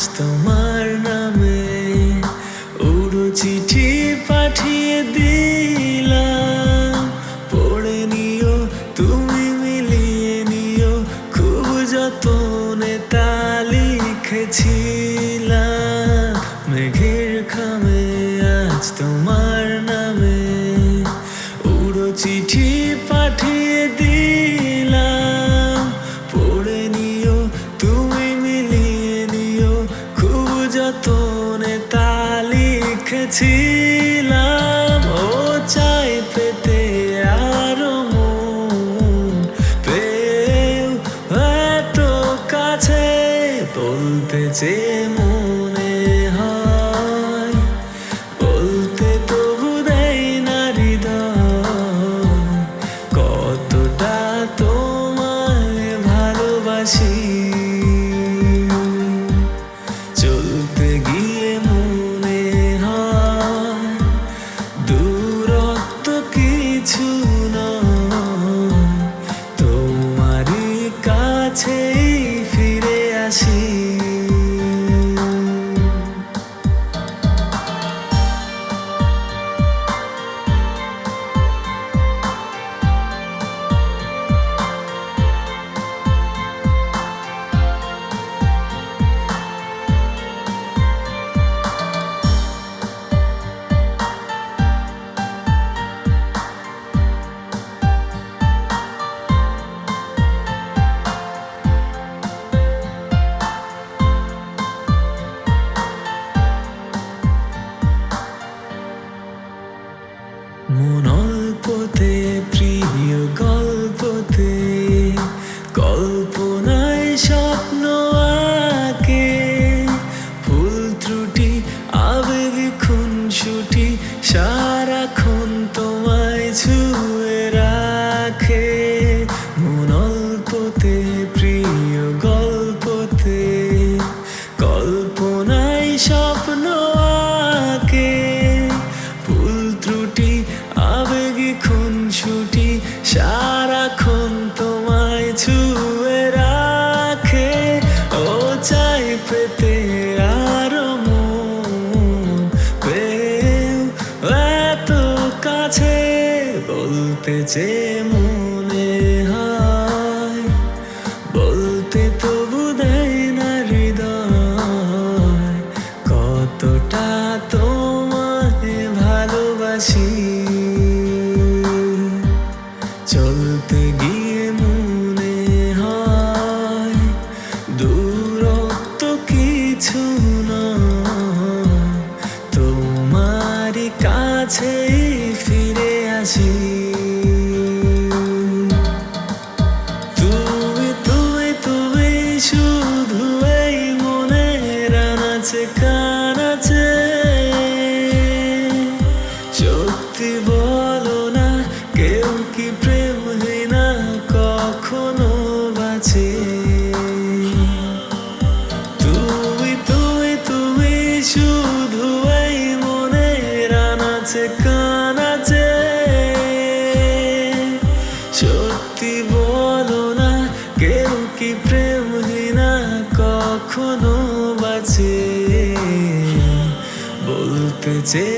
আজ তোমার লিখেছিলাম ও চাই পেতে আরও মন। পেও এত কাছে বলতে যে কিছু নয়। তোমারই কাছেই কল্পনায় বলতে যে মনে হয়, বলতে তবু দেয় না হৃদয়। কতটা তোমায় ভালোবাসি। চলতে গিয়ে মনে হয়, দূরত্ব কিছু না তোমারই কাছেই সত্যি বলো না, কেউ কি প্রেমহীনা কখনো বাঁচে? তুমি তুমি তুমি শুধু এই মনের আনাচে কানাচে সত্যি বলো না, কেউ কি প্রেমহীনা কখনো বাঁচে? বলতে যে